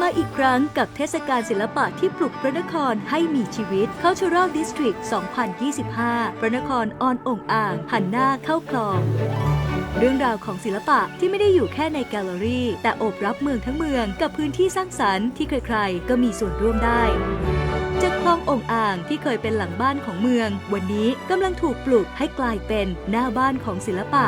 มาอีกครั้งกับเทศกาลศิลปะที่ปลุกพระนครให้มีชีวิต Cultural District 2025 พระนครออนองอ่าง หันหน้าเข้าคลองเรื่องราวของศิลปะที่ไม่ได้อยู่แค่ในแกลเลอรี่ แต่โอบรับเมืองทั้งเมืองกับพื้นที่สร้างสรรค์ที่ใครๆ ก็มีส่วนร่วมได้จากคลององอ่างที่เคยเป็นหลังบ้านของเมือง วันนี้กำลังถูกปลูกให้กลายเป็นหน้าบ้านของศิลปะ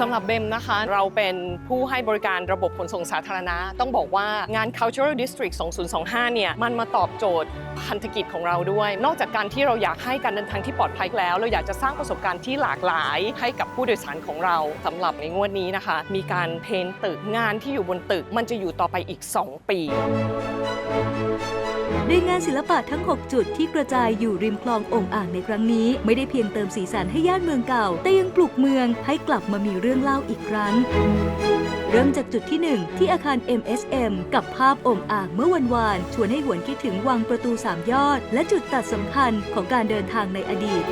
สำหรับเบมนะคะ เราเป็นผู้ให้บริการระบบขนส่งสาธารณะ ต้องบอกว่างาน Cultural District 2025 เนี่ย มันมาตอบโจทย์ พันธกิจของเราด้วย นอกจากการที่เราอยากให้การเดินทางที่ปลอดภัยแล้ว เราอยากจะสร้างประสบการณ์ที่หลากหลายให้กับผู้โดยสารของเราสำหรับในงวดนี้นะคะ มีการเพนตึกงานที่อยู่บนตึก มันจะอยู่ต่อไปอีก 2 ปีด้วยงานศิลปะทั้ง 6 จุดที่กระจายอยู่ริมคลององอ่างในครั้งนี้ ไม่ได้เพียงเติมสีสันให้ย่านเมืองเก่า แต่ยังปลุกเมืองให้กลับมามีเรื่องเล่าอีกครั้ง เริ่มจากจุดที่ 1 ที่อาคาร MSM กับภาพองค์อ่างเมื่อวันวานชวนให้หวนคิดถึงวังประตูสามยอด และจุดตัดสำคัญของการเดินทางในอดีต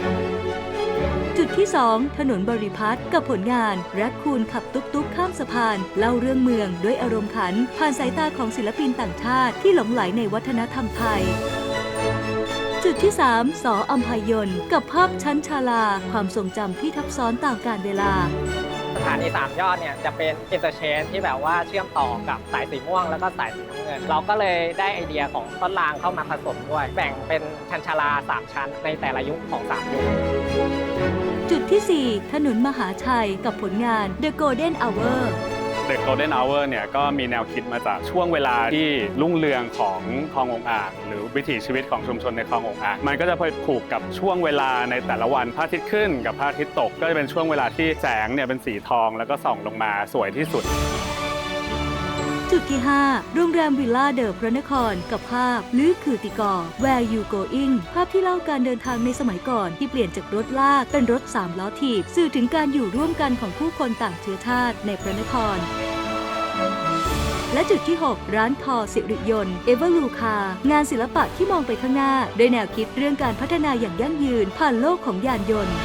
จุดที่ 2 ถนนบริพัตรกับผลงานแรคคูนขับตุ๊กตุ๊กข้ามสะพาน เล่าเรื่องเมืองด้วยอารมณ์ขัน ผ่านสายตาของศิลปินต่างชาติที่หลงไหลในวัฒนธรรมไทยจุดที่ 3 สออัมพายนกับภาพชั้นชาลา ความทรงจำที่ทับซ้อนตามกาลเวลา สถานีสามยอดเนี่ยจะเป็นอินเตอร์เชนที่แบบว่าเชื่อมต่อกับสายสีม่วงแล้วก็สายสีน้ำเงิน เราก็เลยได้ไอเดียของต้นรางเข้ามาผสมด้วย แบ่งเป็นชันชาลา 3 ชั้นในแต่ละยุคของ 3 ยุค จุดที่ 4 ถนนมหาชัยกับผลงาน The Golden Hour The Golden Hour เนี่ยก็มีแนวคิดมาจากช่วงเวลาที่รุ่งเรืองของคลององอ่างหรือวิถีชีวิตของชุมชนในคลององอ่างมันก็จะไปผูกกับช่วงเวลาในแต่ละวันพระอาทิตย์ขึ้นกับพระอาทิตย์ตก ก็จะเป็นช่วงเวลาที่แสงเนี่ยเป็นสีทองแล้วก็ส่องลงมาสวยที่สุด จุดที่ 5 โรงแรมวิลล่าเดอะพระนคร กับภาพลือคือติกอ Where You Going ภาพที่เล่าการเดินทางในสมัยก่อนที่เปลี่ยนจากรถลากเป็นรถสามล้อถีบ สื่อถึงการอยู่ร่วมกันของผู้คนต่างเชื้อชาติในพระนครและจุดที่ 6 ร้านทอสิริยนต์เอเวอร์ลูคางานศิลปะที่มองไปข้างหน้า ด้วยแนวคิดเรื่องการพัฒนาอย่างยั่งยืนผ่านโลกของยานยนต์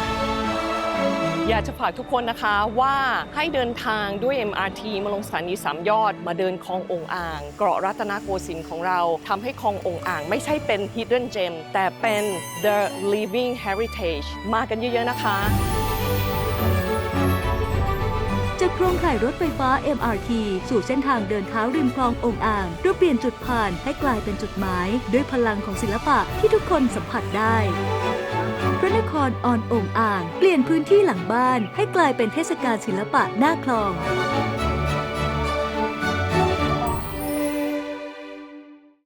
อยากจะฝากทุกคนนะคะว่าให้เดินทางด้วย MRT มาลงสถานีสามยอด มาเดินคลององอ่าง เกาะรัตนโกสินทร์ของเราทำให้คลององอ่างไม่ใช่เป็น hidden gem แต่เป็น the living heritage มากันเยอะๆนะคะ จากโครงข่ายรถไฟฟ้า MRT สู่เส้นทางเดินเท้าริมคลององอ่างหราเปลี่ยนจุดผ่านให้กลายเป็นจุดหมาย ด้วยพลังของศิลปะที่ทุกคนสัมผัสได้พระนครออนองอ่าง เปลี่ยนพื้นที่หลังบ้านให้กลายเป็นเทศกาลศิลปะหน้าคลอง